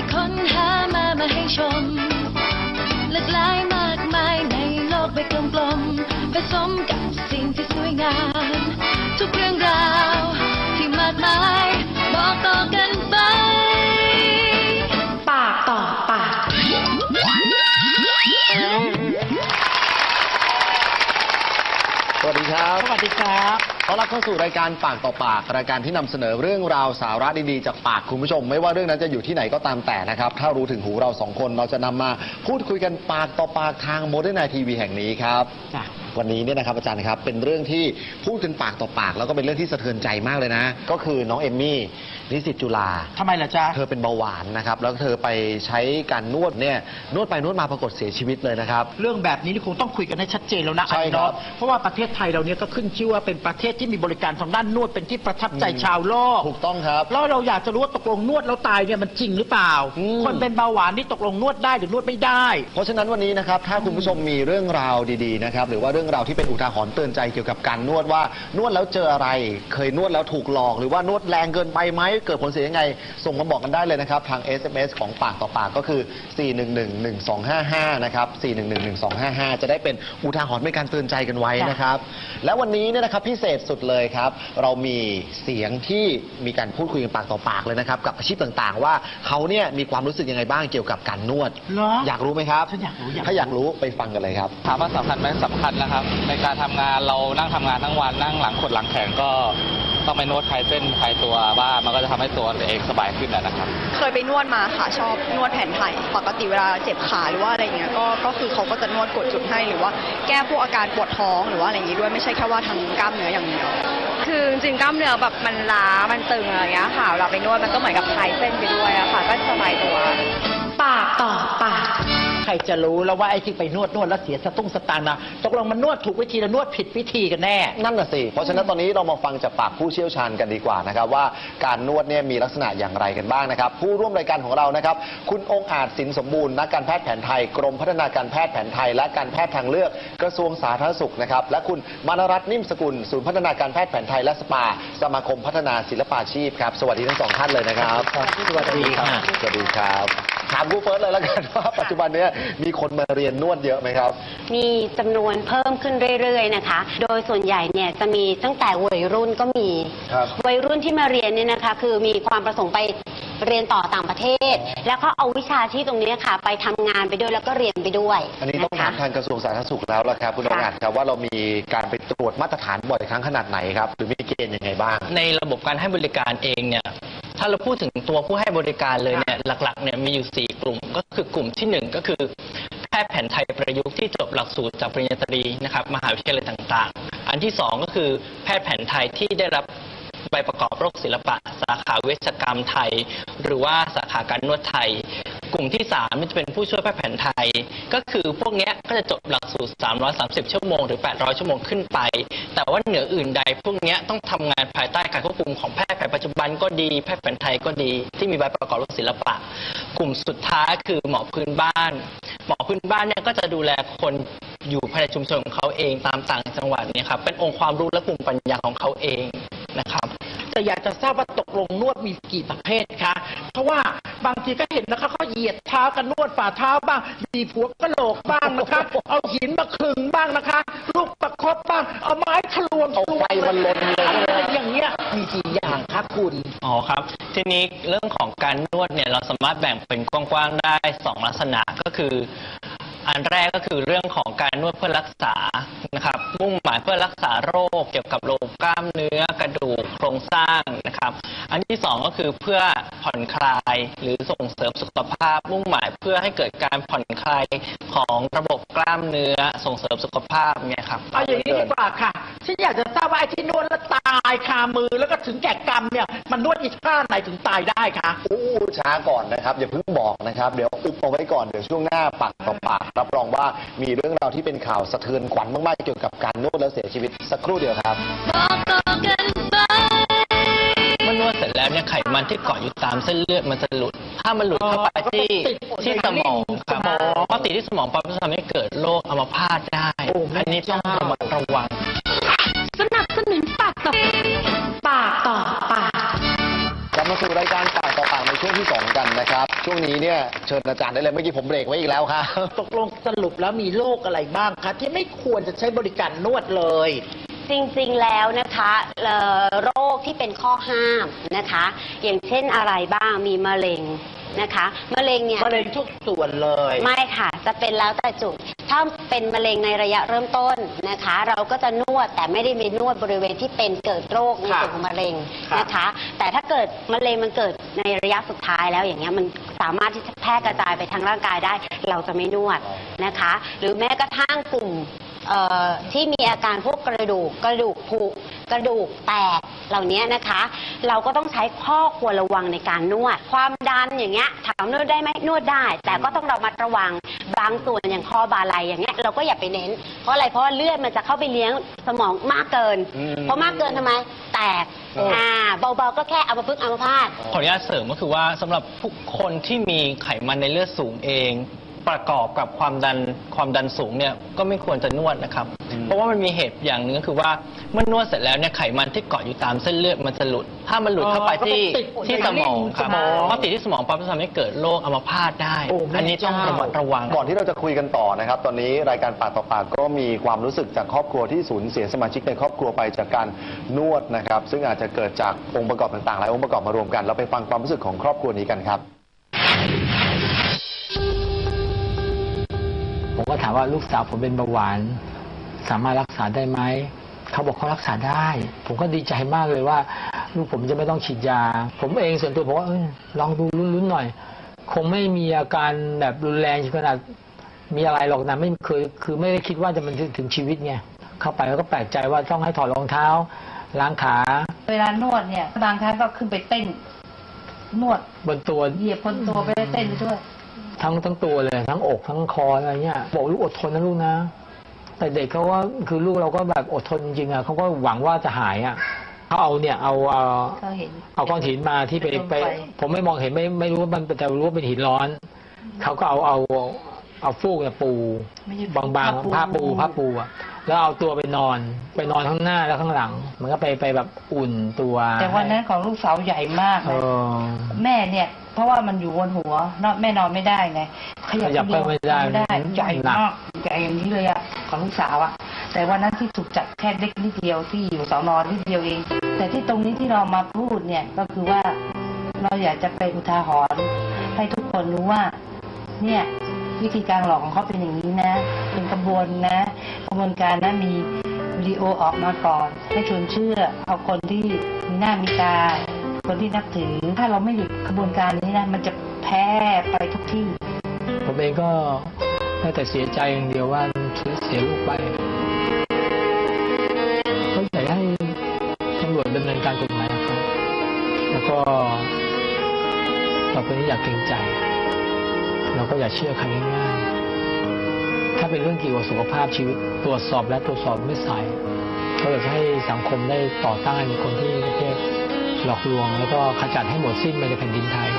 ได้ค้นหามามาให้ชมหลากหลายมากมายในโลกใบกลมๆผสมกับสิ่งที่สวยงาม ทุกเรื่องราวที่มากมายบอกต่อกันไป ปากต่อปาก สวัสดีครับ สวัสดีครับ ต้อนรับเข้าสู่รายการปากต่อปากรายการที่นำเสนอเรื่องราวสาระดีๆจากปากคุณผู้ชม ไม่ว่าเรื่องนั้นจะอยู่ที่ไหนก็ตามแต่นะครับ ถ้ารู้ถึงหูเราสองคนเราจะนำมาพูดคุยกันปากต่อปากทางโมเดิร์นไนทีวีแห่งนี้ครับ จ้ะ วันนี้เนี่ยนะครับอาจารย์ครับเป็นเรื่องที่พูดกันปากต่อปาก แล้วก็เป็นเรื่องที่สะเทือนใจมากเลยนะ ก็คือน้องเอมมี่นิสิตจุฬาทำไมล่ะจ๊ะ เธอเป็นเบาหวานนะครับแล้วเธอไปใช้การนวดเนี่ยนวดไปนวดมาปรากฏเสียชีวิตเลยนะครับ เรื่องแบบนี้นี่คงต้องคุยกันให้ชัดเจนแล้วนะใช่ครับ อันนี้เนาะเพราะว่าประเทศไทยเราเนี่ยก็ขึ้นชื่อว่าเป็นประเทศที่มีบริการทางด้านนวดเป็นที่ประทับใจอืมชาวโลก ถูกต้องครับ แล้วเราอยากจะรู้ว่าตกลงนวดแล้วตายเนี่ยมันจริงหรือเปล่า อืม คนเป็นเบาหวานนี่ตกลงนวดได้หรือนวดไม่ได้ เพราะฉะนั้นวันนี้นะครับถ้าคุณผู้ชมมีเรื่องราวดีๆนะครับหรือว่าเรื่องราวที่เป็นอุทาหรณ์เตือนใจเกี่ยวกับการนวดว่านวดแล้วเจออะไร เคยนวดแล้วถูกหลอก หรือว่านวดแรงเกินไปไหมเกิดผลเสียยังไง ส่งมาบอกกันได้เลยนะครับทาง SMS ของปากต่อปากก็คือ 4111255 นะครับ 4111255 จะได้เป็นอุทาหรณ์เป็นการเตือนใจกันไว้นะครับ และวันนี้เนี่ยนะครับพิเศษสุดเลยครับ เรามีเสียงที่มีการพูดคุยกันปากต่อปากเลยนะครับกับอาชีพต่างๆ ว่าเขาเนี่ยมีความรู้สึกยังไงบ้างเกี่ยวกับการนวด เหรออยากรู้ไหมครับ ฉันอยากรู้อยากรู้ ถ้าอยากรู้ไปฟังกันเลยครับ ถามว่าสำคัญไหมสำคัญนะครับ ในการทำงานเรานั่งทำงานทั้งวันนั่งหลังขดหลังแข็งก็ต้องไปนวดคลายเส้นคลายตัวบ้างมันก็จะทำให้ตัวเราเองสบายขึ้นนะครับ เคยไปนวดมาค่ะชอบนวดแผนไทยปกติเวลาเจ็บขาหรือว่าอะไรเงี้ยก็ก็คือเขาก็จะนวดกดจุดให้หรือว่าแก้พวกอาการปวดท้องหรือว่าอะไรอย่างงี้ด้วยไม่ใช่แค่ว่าทางกล้ามเนื้ออย่างเดียวคือจริงๆกล้ามเนื้อแบบมันล้ามันตึงอะไรอย่างเงี้ยค่ะเราไปนวดมันก็เหมือนกับคลายเส้นไปด้วยอะค่ะ ก็สบายตัว ปากต่อปาก ใครจะรู้แล้วว่าไอ้ที่ไปนวดนวดแล้วเสียสตุ้งสตางค์นะตกลงมันนวดถูกวิธีหรือนวดผิดวิธีกันแน่ นั่นน่ะสิ เพราะฉะนั้นตอนนี้เรามาฟังจากปากผู้เชี่ยวชาญกันดีกว่านะครับว่าการนวดเนี่ยมีลักษณะอย่างไรกันบ้างนะครับ ผู้ร่วมรายการของเรานะครับ คุณองค์อาจสินสมบูรณ์นักการแพทย์แผนไทย กรมพัฒนาการแพทย์แผนไทย และการแพทย์ทางเลือกกระทรวงสาธารณสุขนะครับ และคุณมานรัตน์นิ่มสกุลศูนย์พัฒนาการแพทย์แผนไทยและสปา สมาคมพัฒนาศิลปาชีพครับ สวัสดีทั้งสองท่านเลยนะครับ สวัสดีค่ะ สวัสดีครับ ถามครูเฟิร์สเลยแล้วกันว่าปัจจุบันเนี้มีคนมาเรียนนวดเยอะไหมครับ มีจำนวนเพิ่มขึ้นเรื่อยๆนะคะ โดยส่วนใหญ่เนี่ยจะมีตั้งแต่วัยรุ่นก็มี ครับ วัยรุ่นที่มาเรียนเนี่ยนะคะ คือมีความประสงค์ไปเรียนต่อต่างประเทศ แล้วก็เอาวิชาที่ตรงเนี้ยค่ะ ไปทำงานไปด้วยแล้วก็เรียนไปด้วยอันนี้ต้องะถาคะมทางกระทรวงสาธารณสุขแล้วล่ะครับคุณองค์อาจครับว่าเรามีการไปตรวจมาตรฐานบ่อยครั้งขนาดไหนครับ หรือมีเกณฑ์ยังไงบ้าง ในระบบการให้บริการเองเนี่ย ถ้าเราพูดถึงตัวผู้ให้บริการเลยเนี่ยหลักๆเนี่ยมีอยู่ 4 กลุ่ม ก็คือกลุ่มที่ 1 ก็คือแพทย์แผนไทยประยุกต์ที่จบหลักสูตรจากปริญญาตรีนะครับมหาวิทยาลัยต่างๆ อันที่ 2 ก็คือแพทย์แผนไทยที่ได้รับใบประกอบโรคศิลปะ สาขาเวชกรรมไทย หรือว่าสาขาการนวดไทย กลุ่มที่ 3 มันจะเป็นผู้ช่วยแพทย์แผนไทย ก็คือพวกนี้ก็จะจบหลักสูตร 330 ชั่วโมง หรือ 800 ชั่วโมงขึ้นไป แต่ว่าเหนืออื่นใด พวกนี้ต้องทำงานภายใต้การควบคุมของแพทย์แผนปัจจุบันก็ดี แพทย์แผนไทยก็ดี ที่มีใบประกอบรศิลปะ กลุ่มสุดท้ายคือหมอพื้นบ้าน หมอพื้นบ้านเนี่ยก็จะดูแลคนอยู่ภายในชุมชนของเขาเองตามต่างจังหวัดเนี่ยครับเป็นองค์ความรู้และภูมิปัญญาของเขาเองนะครับ แต่อยากจะทราบว่าตกลงนวดมีกี่ประเภทคะ เพราะว่าบางทีก็เห็นนะคะเขาเหยียดเท้ากันนวดฝ่าเท้าบ้างดีบหัวกะโหลกบ้างนะคะ เอาหินมาขึงบ้างนะคะ ลูกประคบบ้าง เอาไม้ทะลวงเอาไฟมาลนเลยอะไรอย่างเงี้ยมีกี่อย่างคะคุณอ๋อครับ ทีนี้เรื่องของการนวดเนี่ยเราสามารถแบ่งเป็นกว้างๆได้สองลักษณะก็คือ อันแรกก็คือเรื่องของการนวดเพื่อรักษานะครับ มุ่งหมายเพื่อรักษาโรคเกี่ยวกับโรคกล้ามเนื้อกระดูกโครงสร้างนะครับ อันที่สองก็คือเพื่อผ่อนคลายหรือส่งเสริมสุขภาพ มุ่งหมายเพื่อให้เกิดการผ่อนคลายของระบบกล้ามเนื้อส่งเสริมสุขภาพเนี่ยครับเอาอย่างนี้ดีกว่าค่ะฉันอยากจะทราบว่าไอ้ที่นวดแล้วตายคามือแล้วก็ถึงแก่กรรมเนี่ย มันนวดอีท่าไหนถึงตายได้คะอู้ช้าก่อนนะครับอย่าเพิ่งบอกนะครับ เดี๋ยวอุบเอาไว้ก่อนเดี๋ยวช่วงหน้าปากต่อปากรับรองว่ามีเรื่องราวที่เป็นข่าวสะเทือนขวัญมากๆเกี่ยวกับการนวดแล้วเสียชีวิตสักครู่เดียวครับ บอกต่อกันไป เมื่อนวดเสร็จแล้วเนี่ยไขมันที่เกาะอยู่ตามเส้นเลือดมันจะหลุด ถ้ามันหลุดเข้าไปที่อ๋อก็ไปติดที่สมองครับสมองพอติดที่สมองปั๊บจะทำให้เกิดโรคอัมพาตได้โอ้แม่อันนี้ต้องระมัดระวัง สนุนปากต่อปากต่อปากกลับมาสู่รายการปากต่อปากางในช่วงที่สองกันนะครับ ช่วงนี้เนี่ยเชิญอาจารย์ได้เลยเมื่อกี้ผมเบรกไว้อีกแล้วครับ ตกลงสรุปแล้วมีโรคอะไรบ้างคะที่ไม่ควรจะใช้บริการนวดเลย จริงๆแล้วนะคะเอ่อโรคที่เป็นข้อห้ามนะคะ อย่างเช่นอะไรบ้างมีมะเร็งนะคะมะเร็งเนี่ย มะเร็งทุกส่วนเลย ไม่ค่ะ จะเป็นแล้วแต่จุด ถ้าเป็นมะเร็งในระยะเริ่มต้นนะคะ เราก็จะนวดแต่ไม่ได้มีนวดบริเวณที่เป็นเกิดโรคในค่ะส่วนของมะเร็งค่ะนะคะ แต่ถ้าเกิดมะเร็งมันเกิดในระยะสุดท้ายแล้วอย่างเงี้ยมันสามารถที่จะแพร่กระจายไปทางร่างกายได้ เราจะไม่นวดนะคะ หรือแม้กระทั่งกลุ่มเอ่อที่มีอาการพวกกระดูกกระดูกผุ กระดูกแตกเหล่านี้นะคะ เราก็ต้องใช้ข้อควรระวังในการนวด ความดันอย่างเงี้ยถามนวดได้ไหมนวดได้ แต่ก็ต้องเรามาระวังบางส่วนอย่างคอบาไหลอย่างเงี้ยเราก็อย่าไปเน้น เพราะอะไรเพราะว่าเลือดมันจะเข้าไปเลี้ยงสมองมากเกิน อืม เพราะมากเกินทำไม แตกเอออ่อ่าเบาๆก็แค่เอามาพึ่งเอามาพาดขออนุญาตเสริมก็คือว่าสำหรับผู้คนที่มีไขมันในเลือดสูงเอง ประกอบกับความดันความดันสูงเนี่ยก็ไม่ควรจะนวดนะครับเพ ราะว่ามันมีเหตุอย่างหนึ่งก็คือว่าเมื่อนวดเสร็จแล้วเนี่ยไขมันที่เกาะอยู่ตามเส้นเลือดมันจะหลุด ถ้ามันหลุดเข้าไปอ๋อที่ก็ไปติดที่สมองครับสมองพอติดที่สมองปั๊บจะทำให้เกิดโรคอัมพาตได้ โอ้แม่อันนี้ต้องเจ้า ระมัดระวัง ก่อนที่เราจะคุยกันต่อนะครับ ตอนนี้รายการปากต่อปากก็มีความรู้สึกจากครอบครัวที่สูญเสียสมาชิกในครอบครัวไปจากการนวดนะครับ ซึ่งอาจจะเกิดจากองค์ประกอบต่างๆหลายองค์ประกอบมารวมกันเราไปฟังความรู้สึกของครอบครัวนี้กันครับ ผมก็ถามว่าลูกสาวผมเป็นเบาหวาน สามารถรักษาได้ไหมเขาบอกเขารักษาได้ ผมก็ดีใจมากเลยว่า ลูกผมจะไม่ต้องฉีดยา ผมเองส่วนตัวผมว่าเอลองดูลุ้นๆหน่อย คงไม่มีอาการแบบรุนแรงขนาดมีอะไรหรอกนะไม่เคยคือไม่ได้คิดว่าจะมันถึงชีวิตไงเข้าไปแล้วก็แปลกใจว่าต้องให้ถอดรองเท้าล้างขา เวลานวดเนี่ยบางครั้งก็ขึ้นไปเต้น นวดบนตัวเหยียบบนตัวไปเต้นไปด้วย ทั้งทั้งตัวเลย ทั้งอกทั้งคออะไรเงี้ยบอกลูกอดทนนะลูกนะ แต่เด็กเขาว่าคือลูกเราก็แบบอดทนจริงๆอะเขาก็หวังว่าจะหายอะเขาเอาเนี่ยเอาเอาเขาเห็น เอาก้อนหินมาที่ไปเป็นไปไฟ ผมไม่มองเห็นไม่ไม่รู้ว่ามันแต่รู้ว่าเป็นหินร้อนเขาก็เอาเอาเอาฟูกเนี่ยปู ไม่ใช่บางๆผ้าปูผ้าปูอะแล้วเอาตัวไปนอน ไปนอนข้างหน้าแล้วข้างหลัง มันก็ไปไปแบบอุ่นตัวแต่วันนั้นของลูกสาวใหญ่มากเอนะอ แม่เนี่ย เพราะว่ามันอยู่บนหัวนอนแม่นอนไม่ได้ไงขยับขยับคนเดียวไม่ได้ไม่ได้ใหญ่หนัก มากใหญ่อย่างนี้เลยอะ ของลูกสาวอะแต่วันนั้นที่ถูกจับแค่เล็กนิดเดียวที่อยู่สอนอนนิดเดียวเอง แต่ที่ตรงนี้ที่เรามาพูดเนี่ยก็คือว่าเราอยากจะเป็นอุทาหรณ์ให้ทุกคนรู้ว่า เนี่ยวิธีการหลอกของเขาเป็นอย่างนี้นะ เป็นกระบวนนะกระบวนการนะมีวิดีโอออกมาก่อน ให้ชวนเชื่อ เอาคนที่มีหน้ามีตาคนที่นับถือ ถ้าเราไม่หยุดกระบวนการนี้นะมันจะแพร่ไปทุกที่ ผมเองก็ได้แต่เสียใจอย่างเดียวว่า เสียลูกไปก็อยากให้ตำรวจดำเนินการกฎหมายกับแล้วก็ต่อไปนี้อยากเกรงใจ เราก็อย่าเชื่อใครง่ายๆ ถ้าเป็นเรื่องเกี่ยวกับสุขภาพชีวิตตรวจสอบและตรวจสอบไม่ใส่ก็อยากจะให้สังคมได้ต่อต้านคนที่ประเภทหลอกลวง แล้วก็ขจัดให้หมดสิ้นไปในแผ่นดินไทย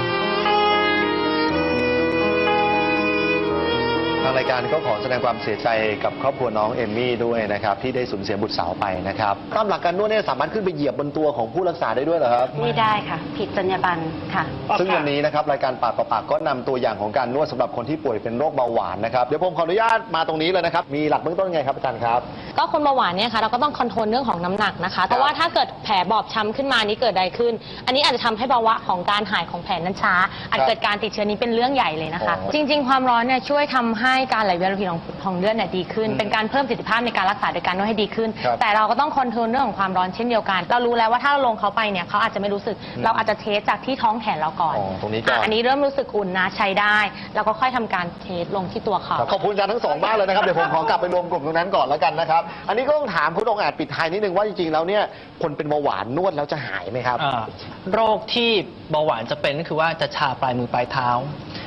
างรายการก็ขอแสดงความเสียใจกับครอบครัวน้องเอมมี่ด้วยนะครับที่ได้สูญเสียบุตรสาวไปนะครับตามหลักการนวดเนี่ยสามารถขึ้นไปเหยียบบนตัวของผู้รักษาได้ด้วยเหรอครับ ไม่ได้ค่ะ ผิดจรรยาบรรณค่ะ ซึ่งวันนี้นะครับรายการปากต่อปากก็นำตัวอย่างของการนวดสำหรับคนที่ป่วยเป็นโรคเบาหวานนะครับเดี๋ยวผมขออนุญาตมาตรงนี้เลยนะครับมีหลักเบื้องต้นยังไงครับอาจารย์ครับ ก็คนเบาหวานเนี่ยค่ะเราก็ต้องคอนโทรลเรื่องของน้ำหนักนะคะเพราะว่าถ้าเกิดแผลบอบช้ำขึ้นมานี้เกิดใดขึ้น อันนี้อาจจะทำให้ภาวะของการหายของแผลนั้นช้า อาจเกิดการติดเชื้อนี้เป็นเรื่องใหญ่เลยนะคะอ๋อจริง ๆ ความร้อนเนี่ยช่วยทำให้การไหลเวียนโลหิตของของเลือดเนี่ยดีขึ้น เป็นการเพิ่มประสิทธิภาพในการรักษาโดยการนวดให้ดีขึ้น ครับแต่เราก็ต้องคอนโทรลเรื่องของความร้อนเช่นเดียวกัน เรารู้แล้วว่าถ้าเราลงเขาไปเนี่ยเขาอาจจะไม่รู้สึก เราอาจจะเทสจากที่ท้องแขนเราก่อนอ๋อตรงนี้ก่อนะอันนี้เริ่มรู้สึกอุ่นนะใช้ได้ แล้วก็ค่อยทำการเทสลงที่ตัวเขาขอบคุณอาจารย์ทั้งสองมากเลยนะครับ เดี๋ยวผมขอกลับไปรวมกลุ่มตรงนั้นก่อนแล้วกันนะครับ อันนี้ก็ต้องถามคุณองค์อาจปิดท้ายนิดนึงว่าจริงๆแล้วเนี่ยคนเป็นเบาหวานนวดแล้วจะหายไหมครับ อ่าโรคที่เบาหวานจะเป็นก็คือว่าจะชาปลายมือปลายเท้า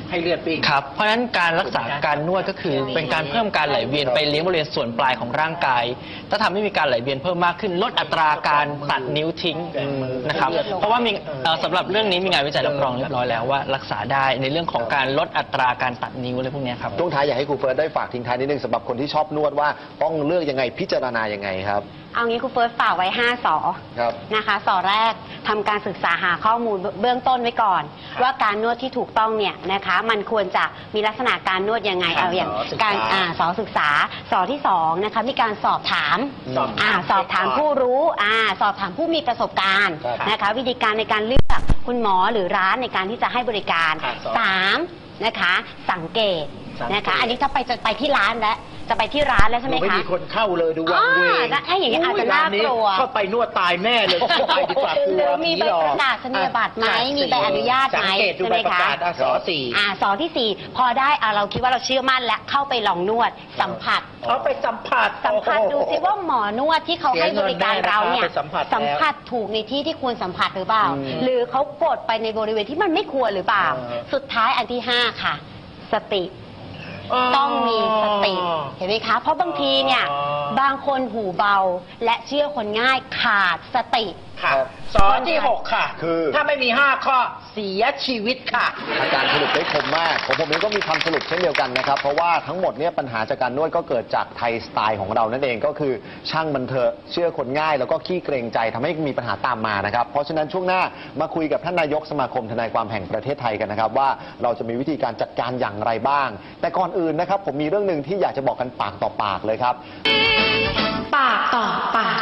ให้เลือดวิ่งครับ เพราะฉะนั้นการรักษาการนวดก็คือเป็นการเพิ่มการไหลเวียนไปเลี้ยงบริเวณส่วนปลายของร่างกาย ถ้าทำให้มีการไหลเวียนเพิ่มมากขึ้นลดอัตราการตัดนิ้วทิ้งนะครับ เพราะว่ามีเอ่อสำหรับเรื่องนี้มีงานวิจัยรับรองเรียบร้อยแล้วว่ารักษาได้ในเรื่องของการลดอัตราการตัดนิ้วอะไรพวกเนี้ยครับ ช่วงท้ายอยากให้ครูเฟิร์สได้ฝากทิ้งท้ายนิดนึงสำหรับคนที่ชอบนวดว่าต้องเลือกยังไงพิจารณายังไงครับ เอางี้ครูเฟิร์สฝากไว้5สอครับ นะคะสอแรกทำการศึกษาหาข้อมูลเบื้องต้นไว้ก่อน ว่าการนวดที่ถูกต้องเนี่ยนะคะ มันควรจะมีลักษณะการนวดยังไงครับเอาอย่างสอศึกษาการอ่าสอศึกษาสอที่สองนะคะมีการสอบถามสอบถามอ่าสอบถามผู้รู้อ่าสอบถามผู้มีประสบการณ์ครับนะคะ วิธีการในการเลือกคุณหมอหรือร้านในการที่จะให้บริการครับสอบสามนะคะ สังเกตสังเกต นะคะ อันนี้ถ้าไปจะไปที่ร้านแล้ว จะไปที่ร้านแล้วใช่ไหมดูไม่คะมีคนเข้าเลยดูวังเวงอ่าถ้าอย่างนี้อาจจะน่ากลัว เข้าไปนวดตายแน่เลยไม่ไปดีกว่ากลัหรืวอมีใบผีหลอกประกาศนียบัตรไหมอะมีใบอนุญาตไหมสังเกตดูใช่ไหใบมประคะกาศอะสอสี่อ่าสอที่สี่พอได้อะเราคิดว่าเราเชื่อมั่นและเข้าไปลองนวดสัมผัสเขาไปสัมผัสสัมผัสดูโอ้โหสิว่าหมอนวดที่เขาให้บริการเราเนี่ยเสียเงินแน่นะคะไปสัมผัสแล้วสัมผัสถูกในที่ที่ควรสัมผัสหรือเปล่า หรือเขากดไปในบริเวณที่มันไม่ควรหรือเปล่าเออสุดท้ายอันที่ห้าค่ะ สติ ต้องมีสติเห็นไหมคะ เพราะบางทีเนี่ย บางคนหูเบาและเชื่อคนง่ายขาดสติ ค่ะสอที่หกค่ะคือ ถ้าไม่มีห้าข้อเสียชีวิตค่ะ อาจารย์สรุปได้คมมากของผมเองก็มีคำสรุปเช่นเดียวกันนะครับ เพราะว่าทั้งหมดเนี่ยปัญหาจากการนวดก็เกิดจากไทยสไตล์ของเรานั่นเองก็คือช่างมันเถอะเชื่อคนง่าย แล้วก็ขี้เกรงใจทำให้มีปัญหาตามมานะครับ เพราะฉะนั้นช่วงหน้ามาคุยกับท่านนายกสมาคมทนายความแห่งประเทศไทยกันนะครับ ว่าเราจะมีวิธีการจัดการอย่างไรบ้าง แต่ก่อนอื่นนะครับผมมีเรื่องหนึ่งที่อยากจะบอกกันปากต่อปากเลยครับ ปากต่อปาก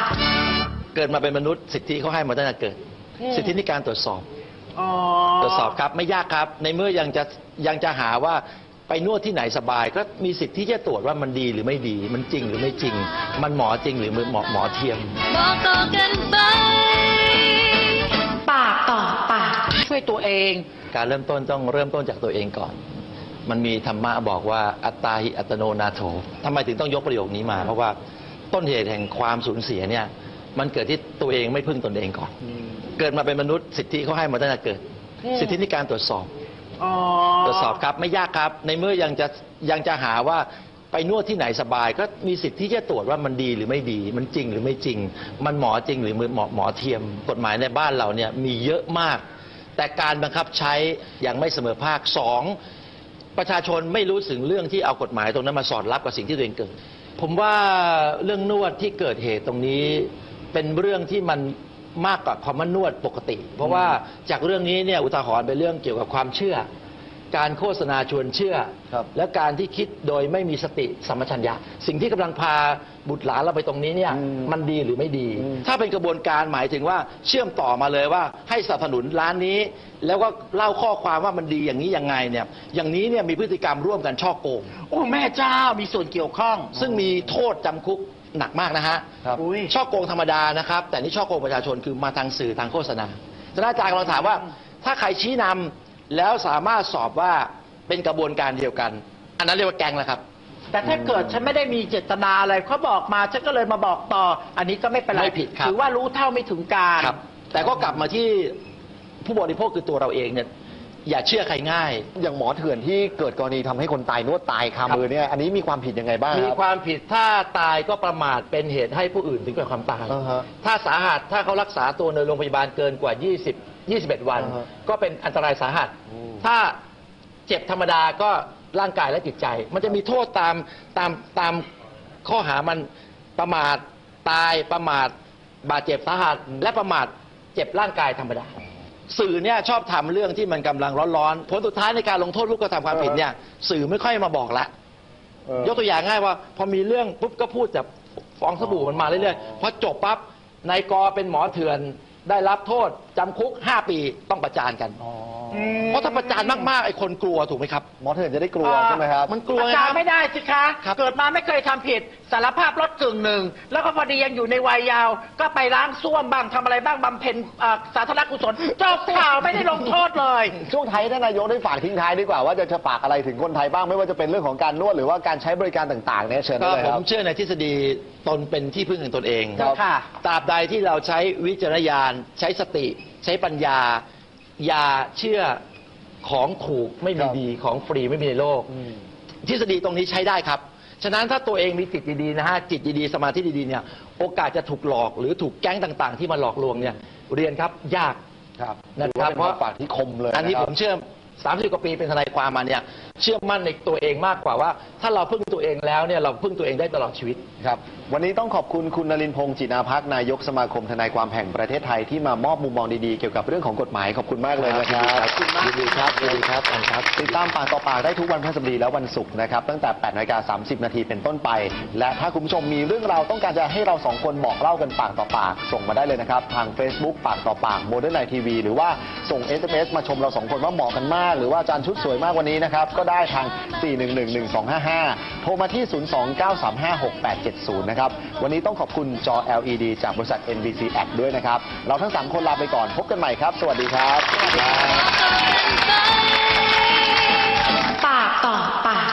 เกิดมาเป็นมนุษย์สิทธิเขาให้มาตั้งแต่เกิด สิทธิในการตรวจสอบอ๋อตรวจสอบครับไม่ยากครับ ในเมื่อยังจะยังจะหาว่าไปนวดที่ไหนสบาย ก็มีสิทธิ์ที่จะตรวจว่ามันดีหรือไม่ดี มันจริงหรือไม่จริง มันหมอจริงหรือหมอหมอเทียมบอกต่อกันไปปากต่อปากช่วยตัวเอง การเริ่มต้นต้องเริ่มต้นจากตัวเองก่อน มันมีธรรมะบอกว่าอัตตาหิอัตโนนาโถทำไมถึงต้องยกประโยคนี้มา เพราะว่า ต้นเหตุแห่งความสูญเสียเนี่ยมันเกิดที่ตัวเองไม่พึ่งตนเองก่อน เกิดมาเป็นมนุษย์สิทธิเขาให้มาตั้งแต่เกิด สิทธิในการตรวจสอบอ๋อตรวจสอบครับไม่ยากครับ ในเมื่อยังจะยังจะหาว่าไปนวดที่ไหนสบาย ก็มีสิทธิ์ที่จะตรวจว่ามันดีหรือไม่ดี มันจริงหรือไม่จริง มันหมอจริงหรือหมอหมอเทียม กฎหมายในบ้านเราเนี่ยมีเยอะมาก แต่การบังคับใช้อย่างไม่เสมอภาคสองประชาชนไม่รู้ถึงเรื่องที่เอากฎหมายตรงนั้นมาสอดรับกับสิ่งที่ตัวเองเกิด ผมว่าเรื่องนวดที่เกิดเหตุตรงนี้ เป็นเรื่องที่มันมากกว่าความว่านวดปกติ เพราะว่าจากเรื่องนี้เนี่ยอุทาหรณ์เป็นเรื่องเกี่ยวกับความเชื่อ การโฆษณาชวนเชื่อ ครับและการที่คิดโดยไม่มีสติสัมปชัญญะสิ่งที่กำลังพาบุตรหลานเราไปตรงนี้เนี่ยอืมมันดีหรือไม่ดี อืม ถ้าเป็นกระบวนการหมายถึงว่าเชื่อมต่อมาเลยว่าให้สนับสนุนร้านนี้ แล้วก็เล่าข้อความว่ามันดีอย่างนี้ยังไงเนี่ยอย่างนี้เนี่ยมีพฤติกรรมร่วมกันช่อโกง โอ้แม่เจ้ามีส่วนเกี่ยวข้อง ซึ่งมีโทษจำคุกหนักมากนะฮะ ครับ อุ้ยช่อโกงธรรมดานะครับ แต่นี่ช่อโกงประชาชนคือมาทางสื่อทางโฆษณาท่านอาจารย์กำลังถามว่า ถ้าใครชี้นำ แล้วสามารถสอบว่าเป็นกระบวนการเดียวกัน อันนั้นเรียกว่าแกงแล้วครับ แต่ถ้าเกิดฉันไม่ได้มีเจตนาอะไรเขาบอกมาฉันก็เลยมาบอกต่อ อันนี้ก็ไม่เป็นไรไม่ผิดครับ ถือว่ารู้เท่าไม่ถึงการ ครับ แต่ก็กลับมาที่ผู้บริโภคคือตัวเราเองเนี่ยอย่าเชื่อใครง่าย อย่างหมอเถื่อนที่เกิดกรณีทำให้คนตายนวดตายคามือเนี่ยอันนี้มีความผิดยังไงบ้างมีครับความผิดถ้าตายก็ประมาทเป็นเหตุให้ผู้อื่นถึงแก่ความตาย อ่าฮะถ้าสาหัสถ้าเขารักษาตัวในโรงพยาบาลเกินกว่า 20 21 วัน อ่าฮะก็เป็นอันตรายสาหัส อืม ถ้าเจ็บธรรมดาก็ร่างกายและจิตใจ มันจะมีโทษตามตามตามข้อหามันประมาทตายประมาทบาดเจ็บสาหัส และประมาทเจ็บร่างกายธรรมดา สื่อเนี่ยชอบทำเรื่องที่มันกำลังร้อนๆผลสุดท้ายในการลงโทษผู้กระทำความผิดเนี่ย สื่อไม่ค่อยมาบอกละ เออ ยกตัวอย่างง่ายว่า พอมีเรื่องปุ๊บก็พูดแต่ฟองสบู่มันมาเรื่อยๆพอจบปั๊บนายกอเป็นหมอเถื่อนได้รับโทษ จำคุก 5 ปีต้องประจานกัน เพราะถ้าประจานมากๆไอ้คนกลัวถูกไหมครับหมอเถื่อนจะได้กลัวใช่ไหมครับ มันกลัวอาไงจารครัย์บไม่ได้สิคะ ครับ เกิดมาไม่เคยทำผิดสารภาพลดกึ่งหนึ่ง แล้วก็พอดียังอยู่ในวัยยาว ก็ไปล้างส้วมบ้างทำอะไรบ้างบำเพ็ญอ่าสาธารณกุศลจบข่าวไม่ได้ลงโทษเลย ช่วงท้ายท่านนายกได้ฝากทิ้งท้ายดีกว่าว่าจะจะฝากอะไรถึงคนไทยบ้างไม่ว่าจะเป็นเรื่องของการนวดหรือว่าการใช้บริการต่างๆเนี่ยเชิญก็ได้เลยผครัมบ เชื่อในทฤษฎีตนเป็นที่พึ่งของตนเองครับค่ะ ตราบใดที่เราใช้วิจารณญาณใช้สติ ใช้ปัญญา อย่าเชื่อของถูกไม่มีครับดีของฟรีไม่มีในโลก ทฤษฎีตรงนี้ใช้ได้ครับ ฉะนั้นถ้าตัวเองมีจิตดีๆนะฮะจิตดีๆสมาธิดีๆเนี่ยโอกาสจะถูกหลอกหรือถูกแก๊งต่างๆ ที่มาหลอกลวงเนี่ยเรียนครับยากครับนะถือครัว่าบเป็นคำฝากที่คมเลยอันนี้ะคผรับมเชื่อ30กว่าปีเป็นทนายความมาเนี่ยเชื่อมั่นในตัวเองมากกว่าว่า ถ้าเราพึ่งตัวเองแล้วเนี่ยเราพึ่งตัวเองได้ตลอดชีวิตครับ วันนี้ต้องขอบคุณคุณนรินทร์พงศ์จินาพักนายกสมาคมทนายความแห่งประเทศไทยที่มามอบมุมมองดีๆ เกี่ยวกับเรื่องของกฎหมายขอบคุณมากเลยนะครับ ยินดีครับยินดีครับอันครับ ติดตามปากต่อปากได้ทุกวันพฤหัสบดีและวันศุกร์นะครับ ตั้งแต่8นาฬิกา30 นาทีเป็นต้นไป และถ้าคุณผู้ชมมีเรื่องราวต้องการจะให้เราสองคนบอกเล่ากันปากต่อปาก ส่งมาได้เลยนะครับ ทาง Facebook ปากต่อปากโมเดิร์นไนทีวีหรือว่าส่ง SMS มาชมเราสองคนว่าเหมาะกันมาก หรือว่าอาจารย์ชุดสวยมากวันนี้นะครับก็ได้ทาง 4111255 โทรมาที่ 029356870 นะครับวันนี้ต้องขอบคุณจอ LED จากบริษัท NBC Act ด้วยนะครับ เราทั้งสามคนลาไปก่อนพบกันใหม่ครับ สวัสดีครับ ปากต่อปาก